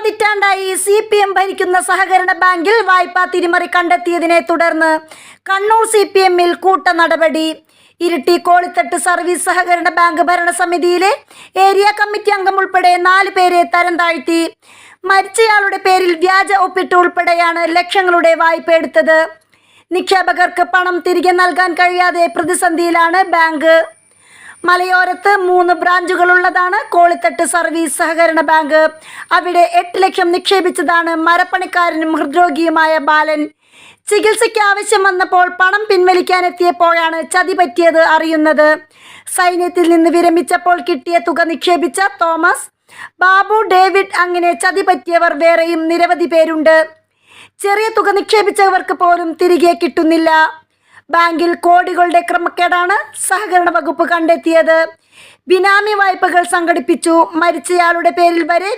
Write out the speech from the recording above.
പതിറ്റാണ്ടായി C P M ഭരിക്കുന്ന സഹകരണ ബാങ്കിൽ വായ്പ തിരിമറി കണ്ടെത്തിയതിനെ തുടർന്ന് കണ്ണൂർ സി പി എമ്മിൽ കൂട്ട നടപടി. ഇരിട്ടി കോളിത്തട്ട് സർവീസ് സഹകരണ ബാങ്ക് ഭരണസമിതിയിലെ ഏരിയ കമ്മിറ്റി അംഗം ഉൾപ്പെടെ നാല് പേരെ തരം താഴ്ത്തി. മരിച്ചയാളുടെ പേരിൽ വ്യാജ ഒപ്പിട്ട് ഉൾപ്പെടെയാണ് ലക്ഷങ്ങളുടെ വായ്പ എടുത്തത്. നിക്ഷേപകർക്ക് പണം തിരികെ നൽകാൻ കഴിയാതെ പ്രതിസന്ധിയിലാണ് ബാങ്ക്. മലയോരത്ത് മൂന്ന് ബ്രാഞ്ചുകളുള്ളതാണ് കോളിത്തട്ട് സർവീസ് സഹകരണ ബാങ്ക്. അവിടെ എട്ട് ലക്ഷം നിക്ഷേപിച്ചതാണ് മരപ്പണിക്കാരനും ഹൃദ്രോഗിയുമായ ബാലൻ. ചികിത്സയ്ക്ക് ആവശ്യം വന്നപ്പോൾ പണം പിൻവലിക്കാനെത്തിയപ്പോഴാണ് ചതി പറ്റിയത് അറിയുന്നത്. സൈന്യത്തിൽ നിന്ന് വിരമിച്ചപ്പോൾ കിട്ടിയ തുക നിക്ഷേപിച്ച തോമസ്. ബാബു ഡേവിഡ് അങ്ങനെ ചതി പറ്റിയവർ വേറെയും നിരവധി പേരുണ്ട്. ചെറിയ തുക നിക്ഷേപിച്ചവർക്ക് പോലും തിരികെ കിട്ടുന്നില്ല. ബാങ്കിൽ കോടികളുടെ ക്രമക്കേടാണ് സഹകരണ വകുപ്പ് കണ്ടെത്തിയത്. ബിനാമി വായ്പകൾ സംഘടിപ്പിച്ചു. മരിച്ചയാളുടെ പേരിൽ വരെ